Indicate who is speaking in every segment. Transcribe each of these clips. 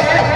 Speaker 1: Oh!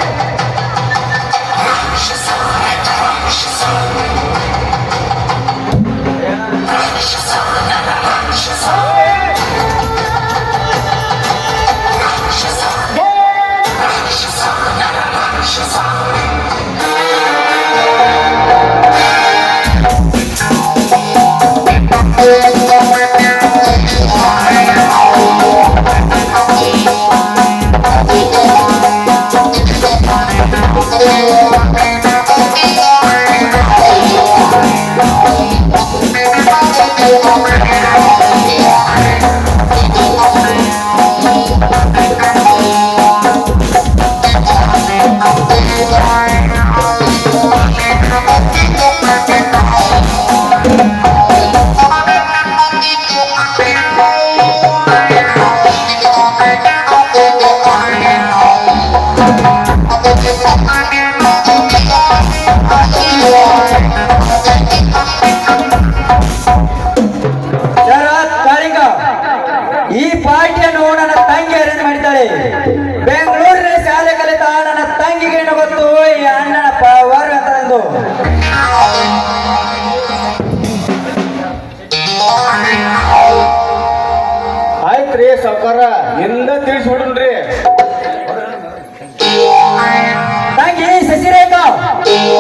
Speaker 1: ಈ ಪಾರ್ಟಿಯನ್ನು ನನ್ನ ತಂಗಿ ಅರೇಂಜ್ ಮಾಡಿದ್ದಾಳೆ. ಬೆಂಗಳೂರಿನ ಶಾಲೆ ಕಲಿತ ನನ್ನ ತಂಗಿಗೆ ಏನು ಗೊತ್ತು, ಈ ಅಣ್ಣನ ಪವರ್ ಅಂತ ಎಂದು
Speaker 2: ಆಯ್ತ್ರಿ, ಸಾವುಕಾರ ಹಿಂದ ತಿಳಿಸ್ಬಿಡ್ರಿ.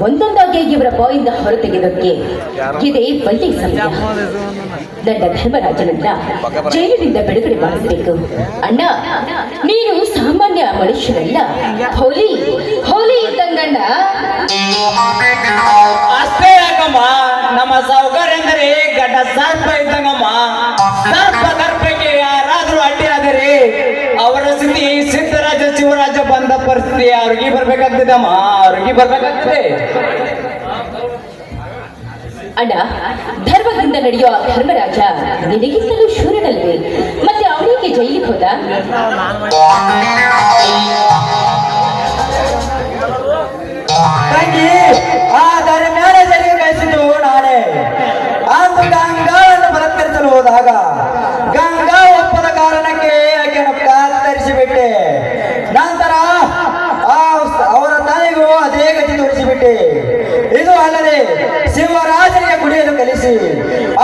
Speaker 3: ಒಂದೊಂದಾಗಿ ಇವರ ಬಾಯಿಂದ ಹೊರತೆಗೆದಕ್ಕೆ ಇದೇ ಬಲ್ಲಿ ಸಮಯ ನನ್ನ ಧರ್ಮರಾಜನನ್ನ ಜೈಲಿನಿಂದ ಬಿಡುಗಡೆ ಮಾಡಿಸಬೇಕು. ಅಣ್ಣ ನೀನು ಸಾಮಾನ್ಯ ಮನುಷ್ಯನಲ್ಲ. ಹೋಲಿ ಹೋಲಿ ಇದ್ದಂಗಣ್ಣ
Speaker 1: ಅಷ್ಟೇ ಯಾಕಮ್ಮ? ನಮ್ಮ ಸೌಕರ್ಯ ಎಂದರೆ ಗಡ್ಡ ಸರ್ಪ ಇದ್ದಂಗಮ್ಮ. ಸರ್ಪ ಅಡ್ಡಿ ಆದರೆ ಅವರ ಸ್ಥಿತಿ ಸಿದ್ದರಾಜ ಶಿವರಾಜ ಬಂದ ಪರಿಸ್ಥಿತಿ ಅವ್ರಿಗೆ ಬರ್ಬೇಕಾಗ್ತದೆ ಅಮ್ಮ. ಅವ್ರಿಗೆ ಬರ್ಬೇಕಾಗ್ತದೆ.
Speaker 3: ಅಣ್ಣ ಧರ್ಮದಿಂದ ನಡೆಯುವ ಧರ್ಮರಾಜ ನಿನಗಿಂತಲೂ ಶೂರನಲ್ವೇ? ಮತ್ತೆ ಅವನಿಗೆ ಜೈಲಿಗೆ ಹೋದ?
Speaker 1: ತಂಗಿ ಆ ಧರ್ಮ್ಯಾನ ಜರಿಗೆ ಕಳಿಸಿದ್ದು ನಾನೇ ಆ ಗಂಗಾವನ್ನು ಬಲತ್ಕರಿಸಲು ಹೋದಾಗ ಶಿವರಾಜನಿಗೆ ಕುಡಿಯಲು ಕಲಿಸಿ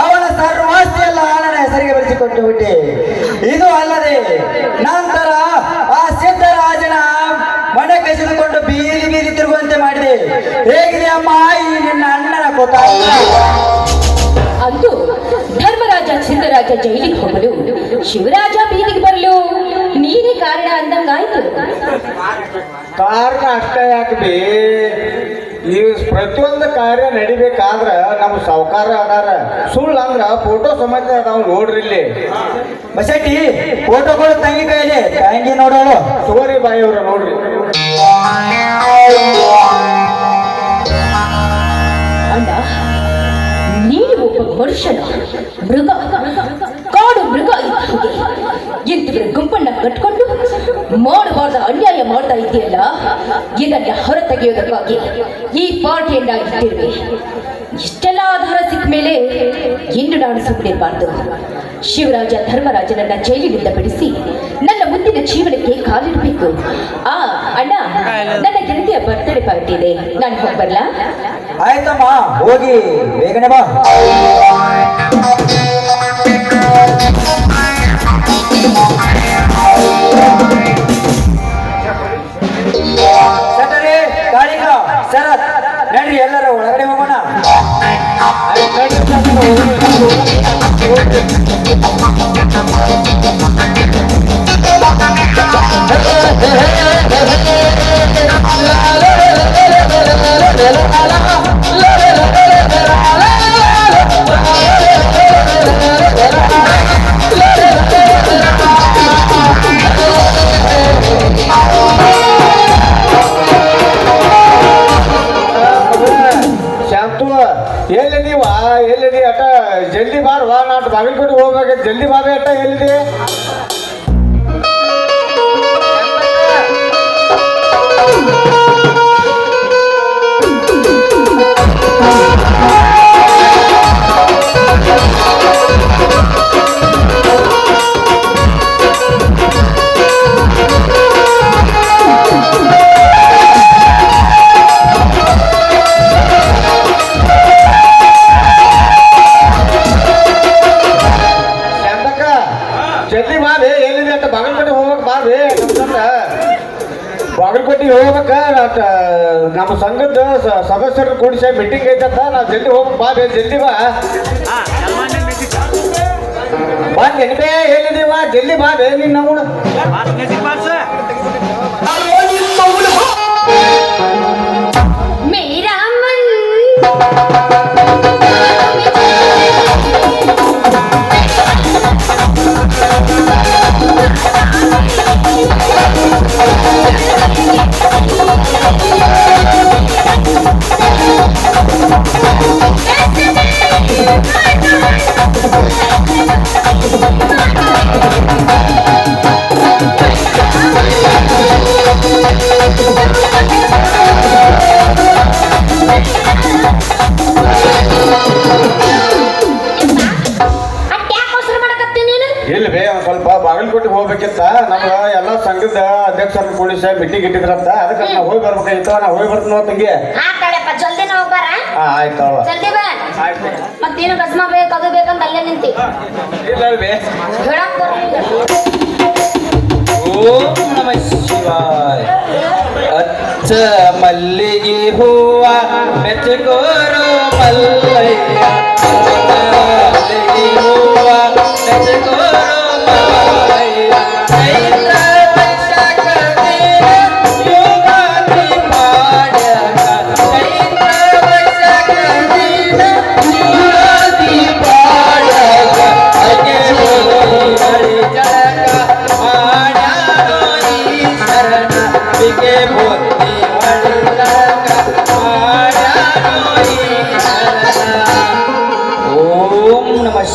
Speaker 1: ಅವನ ಸರ್ವಾಸ್ತಿಯೆಲ್ಲ ಆಳನ ಹೆಸರಿಗೆ ಬೆಳೆಸಿಕೊಟ್ಟು ಬಿಟ್ಟೆ ಇದು ಅಲ್ಲದೆ ನಂತರ ಆ ಸಿದ್ಧರಾಜನ ಮನೆ ಕಸಿದುಕೊಂಡು ಬೀದಿ ಬೀದಿ ತಿರುಗುವಂತೆ ಮಾಡಿದೆ. ಹೇಗಿದೆ ಅಮ್ಮ ಈ ನಿನ್ನ ಅಣ್ಣನ ಕೊತ?
Speaker 3: ಅಂತೂ ಧರ್ಮರಾಜ ಸಿದ್ಧರಾಜ ಜೈಲಿಗೆ ಹೋಗಲು ಶಿವರಾಜ ಬೀದಿಗೆ ಬರಲು. ನೀನೇ ಕಾರಣ ಅಂದಂಗಾಯ್ತು.
Speaker 2: ಕಾರಣ ಅಷ್ಟೇ ಯಾಕೆ ಈ ಪ್ರತಿಯೊಂದು ಕಾರ್ಯ ನಡಿಬೇಕಾದ್ರ ನಮ್ಮ ಸಾವುಕಾರ ಅದಾರ. ಸುಳ್ಳು ಅಂದ್ರ ಫೋಟೋ ಸಮೇತ ಅದಾವ ನೋಡ್ರಿ ಇಲ್ಲಿ.
Speaker 1: ಬಸಟ್ಟಿ ಫೋಟೋಗಳು ತಂಗಿ ಕೈಲಿ ತಂಗಿ ನೋಡೋಳು.
Speaker 2: ತೋರಿ ಬಾಯಿ ಅವ್ರ ನೋಡ್ರಿ.
Speaker 3: ಅಂದ ಮನುಷ್ಯನ ಮೃಗ ಕಾಡು ಮೃಗ ಇಂಥವರ ಗುಂಪನ್ನ ಕಟ್ಕೊಂಡು ಮಾಡ್ತಾ ಇದೆಯಲ್ಲ ಇದನ್ನ ಹೊರತೆಗೆಯುವುದಕ್ಕಾಗಿ ಈ ಪಾರ್ಟಿಯನ್ನ ಇಟ್ಟಿರುವೆ. ಇಷ್ಟೆಲ್ಲ ಆಧಾರ ಸಿಕ್ಕ ಮೇಲೆ ಇನ್ನು ನಾನು ಸುಮ್ಮನಿರಬಾರ್ದು ಶಿವರಾಜ ಧರ್ಮರಾಜನನ್ನ ಜೈಲಿನಿಂದ ಬಿಡಿಸಿ ನನ್ನ ಮುಂದಿನ ಜೀವನಕ್ಕೆ ಕಾಲಿಡಬೇಕು. ಆ ಅಣ್ಣ ನನ್ನ ಗೆಳತಿಯ ಬರ್ತಡೇ ಪಾರ್ಟಿ ಇದೆ. ನಾನು ಹೋಗಿ ಬರ್ಲಾ?
Speaker 1: ಆಯ್ತಮ್ಮ ಹೋಗಿ. ಬೇಗನೆ ಬಾ.
Speaker 2: Hello. ಜಲ್ದಿ ಬಾಬೆ ಅಟ ಎಲ್ಲಿದೆ ಶಾಂತಕ್ಕ ನಮ್ಮ ಸಂಘದ ಸದಸ್ಯರು ಕೂಡಿಸ ಮೀಟಿಂಗ್ ಐತಂತ ನಾವು ಜಲ್ದಿ ಹೋಗಿ ಬಾ ಜಲ್ದಿ ಬಾ. ಎನ್ಬೆ ಬಾ ಜಲ್ದಿ ಬೇ ನಿನ್ನ ಹೋಗ್ಬೇಕಿತ್ತ ನಮ್ಮ ಎಲ್ಲಾ ಸಂಘದ ಅಧ್ಯಕ್ಷರ ಪೊಲೀಸ್ ಮೀಟಿಂಗ್ ಇಟ್ಟಿದ್ರಂತ. ಅದಕ್ಕೆ ನಾ ಹೋಗಿ ಬರ್ಬೇಕಾಗಿತ್ತು. ನಾ ಹೋಗಿ ಬರ್ತೀನಿ ತಂಗಿ.
Speaker 4: ಆ ಕಡೆಪ್ಪ ಜಲ್ದಿನ ಹೋಗ್ಬಾರ
Speaker 2: ಹಾ ಆಯ್ತು ಅವ
Speaker 4: ಜಲ್ದಿ ಬಾ.
Speaker 2: ಆಯ್ತು
Speaker 4: ಮತ್ತೇನು ಕಸ್ಮ ಬೇಕು ಅದು ಬೇಕಂತ ಅಲ್ಲೇ ನಿಂತಿ.
Speaker 2: ಇಲ್ಲ ಬೇ.
Speaker 4: ಹೇಳಕ್ ಬರ್ಲಿಲ್ಲ.
Speaker 1: ಓಂ ನಮ ಶಿವಾಯ. ಅಚ್ಚ ಮಲ್ಲಿಗೆ ಹೂವ ಮೆಚ್ಚಕೋರು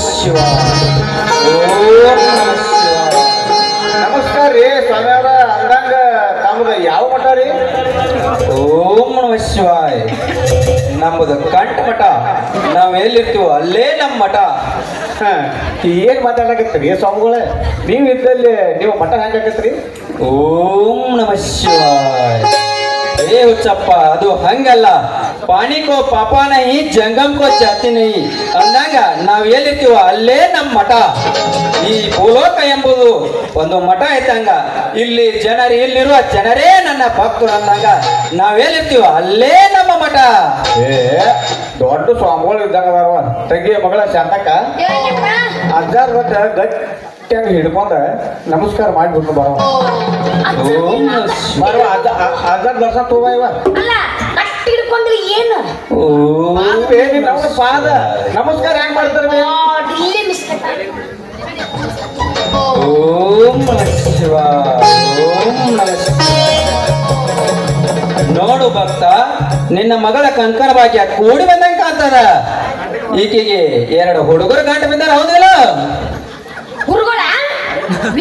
Speaker 1: ಶಿವಾಯ ಓಂ ನಮಃ ಶಿವಾಯ
Speaker 2: ನಮಸ್ಕಾರ ರೀ, ಸ್ವಾಮಿಯವರ. ಅಂದಂಗ ತಮ್ಮದ ಯಾವ ಮಠ ರೀ?
Speaker 1: ಓಂ ನಮಃ ಶಿವಾಯ. ನಮ್ಮದು ಕಂಠ ಮಠ. ನಾವ್ ಎಲ್ಲಿರ್ತೀವೋ ಅಲ್ಲೇ ನಮ್ಮ ಮಠ.
Speaker 2: ಏನು ಮಾತಾಡಕತ್ತೀರಿ ಸ್ವಾಮಿಗಳೇ? ನೀವು ಇದ್ದಲ್ಲಿ ನೀವು ಮಠ ಹೆಂಗಾಕತ್ರಿ
Speaker 1: ಓಂ ನಮ ಶಿವಾಯ. ಏ ಹುಚ್ಚಪ್ಪ ಅದು ಹಂಗಲ್ಲ. ಪಾಣಿಕೋ ಪಾಪ ಈ ಜಂಗಮ್ಕೋ ಜಾತಿನಿ ಅಂದಂಗ ನಾವ್ ಎಲ್ಲಿರ್ತೀವ ಅಲ್ಲೇ ನಮ್ಮ ಮಠ. ಈ ಭೂಲೋಕ ಎಂಬುದು ಒಂದು ಮಠ ಇದ್ದಂಗ. ಇಲ್ಲಿ ಜನರು ಇಲ್ಲಿರುವ ಜನರೇ ನನ್ನ ಭಕ್ತರು ಅಂದಂಗ ನಾವ್ ಎಲ್ಲಿರ್ತೀವ ಅಲ್ಲೇ ನಮ್ಮ ಮಠ.
Speaker 2: ಏ ದೊಡ್ಡ ಸ್ವಾಮಿಗಳು ಇದ್ದಾಗ ತಂಗಿ ಮಗಳ ಶಾಂತಕ್ಕ. ಅಜ್ಜಾರ್ ಒಟ್ಟ ಗಟ್ಟಿಯಾಗಿ ಹಿಡ್ಕೊಂಡ ನಮಸ್ಕಾರ ಮಾಡ್ಬಿಟ್ಟು ಬರೋ.
Speaker 1: ಓಂ
Speaker 2: ಬರುವ ಅಜ್ಜ ಅ- ಅಜ್ಜಾರ್ ದರ್ಶನ ತಗೋ ಇವ.
Speaker 4: ಅಲ್ಲ ಕಟ್ಟಿ ಹಿಡ್ಕೊಂಡ್ರೆ ಏನು?
Speaker 2: ಪಾದ. ನಮಸ್ಕಾರ ಹೆಂಗ್ ಮಾಡ್ತಾರೆ
Speaker 4: ಇಲ್ಲೇ ಮಿಸ್ಟೇಕ್
Speaker 1: ಓಂ ನಮಃ ಶಿವಾಯ ಓಂ ನಮಃ ನೋಡು ಭಕ್ತ ನಿನ್ನ ಮಗಳ ಕಂಕಣ ಭಾಗ್ಯ ಕೂಡಿ ಬಂದಂಗ ಕಾಣ್ತದ. ಈಕೆಗೆ ಎರಡು ಹುಡುಗರು ಗಂಟು ಬಿದ್ದಾರ ಹೌದಿಲ್ಲ?
Speaker 3: す。